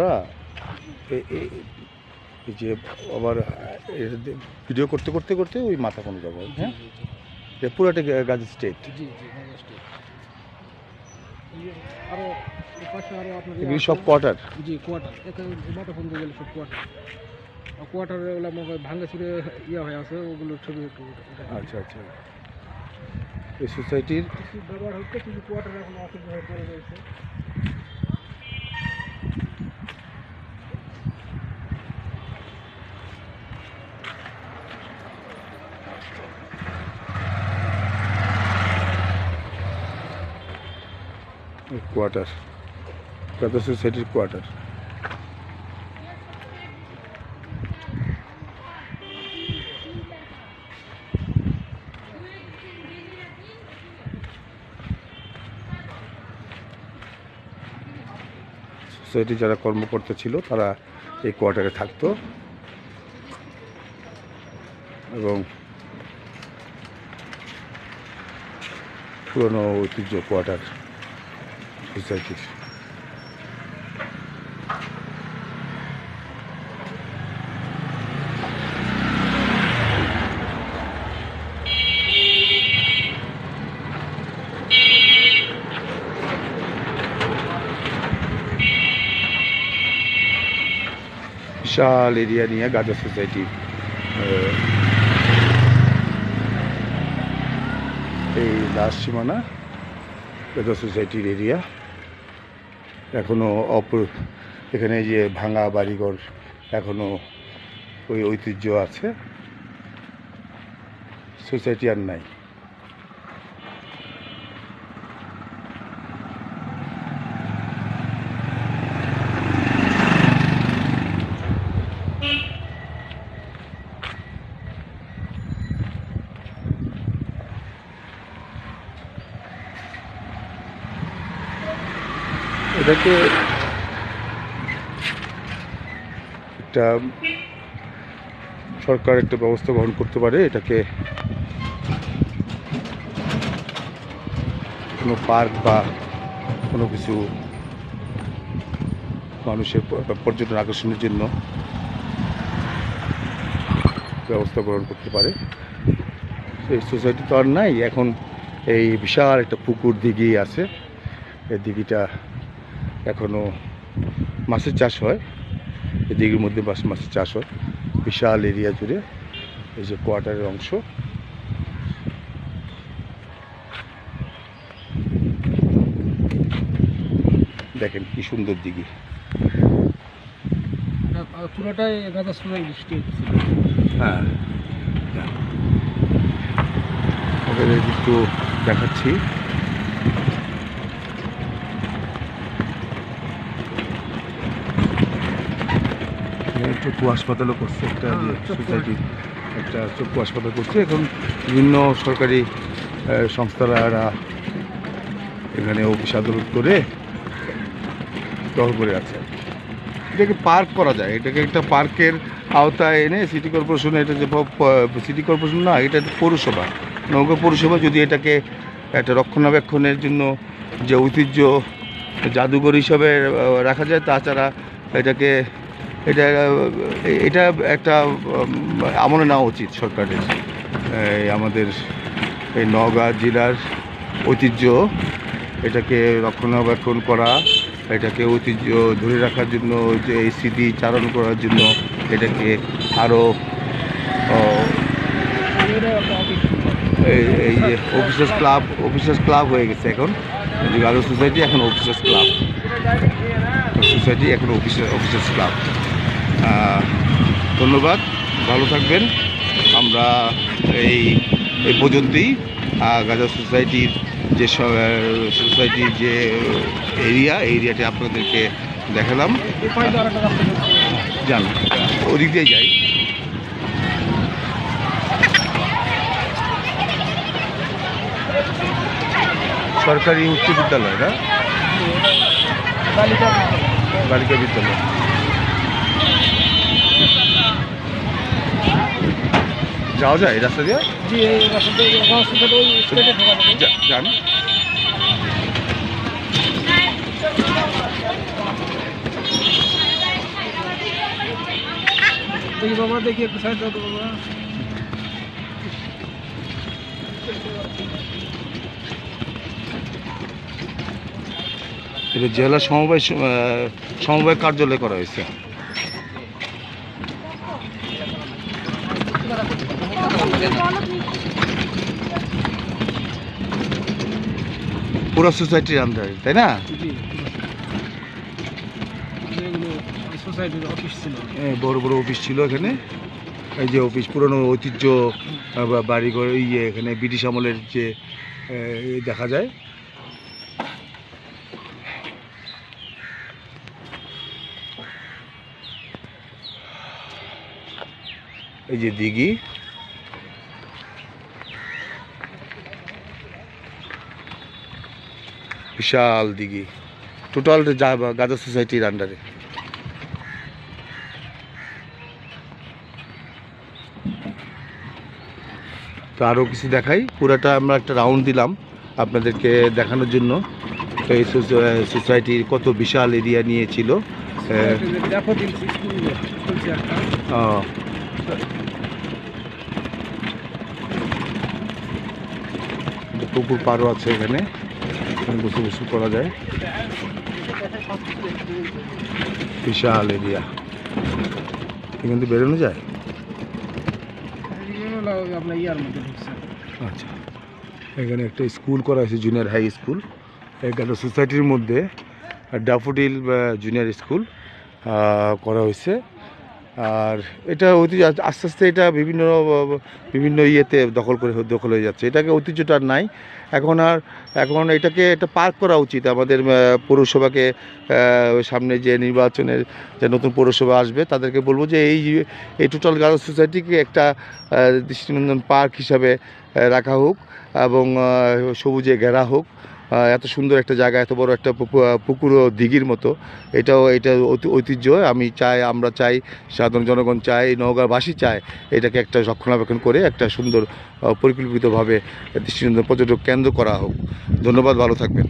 আমরা যে আবার ভিডিও করতে করতে করতে ওই মাথা কোনো যাব হ্যাঁ? পুরোটা গাজী স্টেট ইয়ে এগুলি সব কোয়ার্টার জি কোয়ার্টার মাথা ফোন গেলে সব কোয়ার্টার আর কোয়ার্টারে ওগুলো ভাঙ্গা চুরে ইয়ে হয়ে আছে ওগুলোর ছবি আচ্ছা আচ্ছা। এই সোসাইটির ব্যবহার হচ্ছে কিছু কোয়ার্টার এখন অসুবিধা হয়ে পড়ে রয়েছে। কোয়ার্টার সোসাইটির কোয়ার্টার। সোসাইটি যারা কর্মকর্তা ছিল, তারা এই কোয়ার্টারে থাকতো। এবং পুরনো ঐতিহ্য কোয়ার্টার। সোসাইটির বিশাল এরিয়া নিয়ে গাজা সোসাইটি এই লাস্ট সীমানা গাজা সোসাইটির এরিয়া এখনও অপ এখানে যে ভাঙা বাড়িঘর এখনও ওই ঐতিহ্য আছে। সোসাইটি আর নাই। এটাকে একটা সরকার একটা ব্যবস্থা গ্রহণ করতে পারে, এটাকে কোনো পার্ক বা কোনো কিছু মানুষের পর্যটন আকর্ষণের জন্য ব্যবস্থা গ্রহণ করতে পারে। এই সোসাইটি তো আর নাই, এখন এই বিশাল একটা পুকুর দিঘি আছে, এই দিঘিটা এখনও মাছের চাষ হয়। এই দিঘির মধ্যে মাছ মাছের চাষ হয়। বিশাল এরিয়া জুড়ে এই যে কোয়ার্টারের অংশ। দেখেন কি সুন্দর দিঘি। পুরোটাই হ্যাঁ। একটু দেখাচ্ছি। চক্ষু হাসপাতালও করছে একটা হ্যাঁ, সোসাইটি একটা চক্ষু হাসপাতাল করছে এখন বিভিন্ন সরকারি সংস্থারা এখানে অফিস আদালত করে দখল করে আছে এটাকে পার্ক করা যায় এটাকে একটা পার্কের আওতায় এনে সিটি কর্পোরেশন এটা যে সিটি কর্পোরেশন না এটা পৌরসভা। নৌকা পৌরসভা যদি এটাকে একটা রক্ষণাবেক্ষণের জন্য যে ঐতিহ্য জাদুঘর হিসাবে রাখা যায় তাছাড়া এটাকে এটা এটা একটা আমলে নেওয়া উচিত সরকারের আমাদের এই নওগাঁ জেলার ঐতিহ্য, এটাকে রক্ষণাবেক্ষণ করা, এটাকে ঐতিহ্য ধরে রাখার জন্য, যে এই স্মৃতি চারণ করার জন্য এটাকে আরও এই অফিসার্স ক্লাব অফিসার্স ক্লাব হয়ে গেছে এখন। গার্লস সোসাইটি, এখন অফিসার্স ক্লাব। সোসাইটি, এখন অফিসার, অফিসার্স ক্লাব। ধন্যবাদ, ভালো থাকবেন। আমরা এই এই পর্যন্তই। গাজা সোসাইটির যে সোসাইটির যে এরিয়া এরিয়াটি আপনাদেরকে দেখালাম। যান, ওদিক দিয়ে যাই। সরকারি উচ্চ বিদ্যালয় না? বালিকা বিদ্যালয়। যাওয়া যায় এই রাস্তা দিয়ে? যান। বাবা দেখি একটু বাবা। জেলা সমবায় সমবায় কার্যালয় করা হয়েছে। পুরো সোসাইটির আন্ডারে তাই না? জি। এগুলো সোসাইটির অফিস ছিল। এই বড় বড় অফিস ছিল এখানে। এই যে অফিস পুরনো ঐতিহ্য বা বাড়িঘর ইয়ে এখানে ব্রিটিশ আমলের যে দেখা যায়। এই যে দিঘি। বিশাল দিঘি। টোটাল গাজা সোসাইটির আন্ডারে তো আরও কিছু দেখাই। পুরাটা আমরা একটা রাউন্ড দিলাম আপনাদেরকে দেখানোর জন্য। এই সোসাইটির কত বিশাল এরিয়া নিয়েছিল পুকুর পাড়ও আছে এখানে। এখানে বসে বসে করা যায়। বিশাল এরিয়া। এখান থেকে বেরোনো যায়? আচ্ছা। এখানে একটা স্কুল করা হয়েছে জুনিয়র হাই স্কুল এখানে সোসাইটির মধ্যে ড্যাফোডিল জুনিয়র স্কুল করা হয়েছে। আর এটা ঐতিহ্য আস্তে আস্তে এটা বিভিন্ন বিভিন্ন ইয়েতে দখল করে দখল হয়ে যাচ্ছে। এটাকে ঐতিহ্যটা আর নাই। এখন আর, এখন এটাকে একটা পার্ক করা উচিত। আমাদের পৌরসভাকে সামনে যে নির্বাচনের, যে নতুন পৌরসভা আসবে, তাদেরকে বলব যে এই এই টোটাল গার্লস সোসাইটিকে একটা দৃষ্টিনন্দন পার্ক হিসাবে রাখা হোক এবং সবুজে ঘেরা হোক। এত সুন্দর একটা জায়গা, এত বড় একটা পুকু- পুকুর ও দিঘির মতো। এটাও, এটা ঐতি- ঐতিহ্য। আমি চাই, আমরা চাই, সাধারণ জনগণ চাই নওগাঁবাসী চায়, এটাকে একটা রক্ষণাবেক্ষণ করে একটা সুন্দর পরিকল্পিতভাবে দৃষ্টিনন্দন পর্যটক কেন্দ্র করা হোক। ধন্যবাদ, ভালো থাকবেন।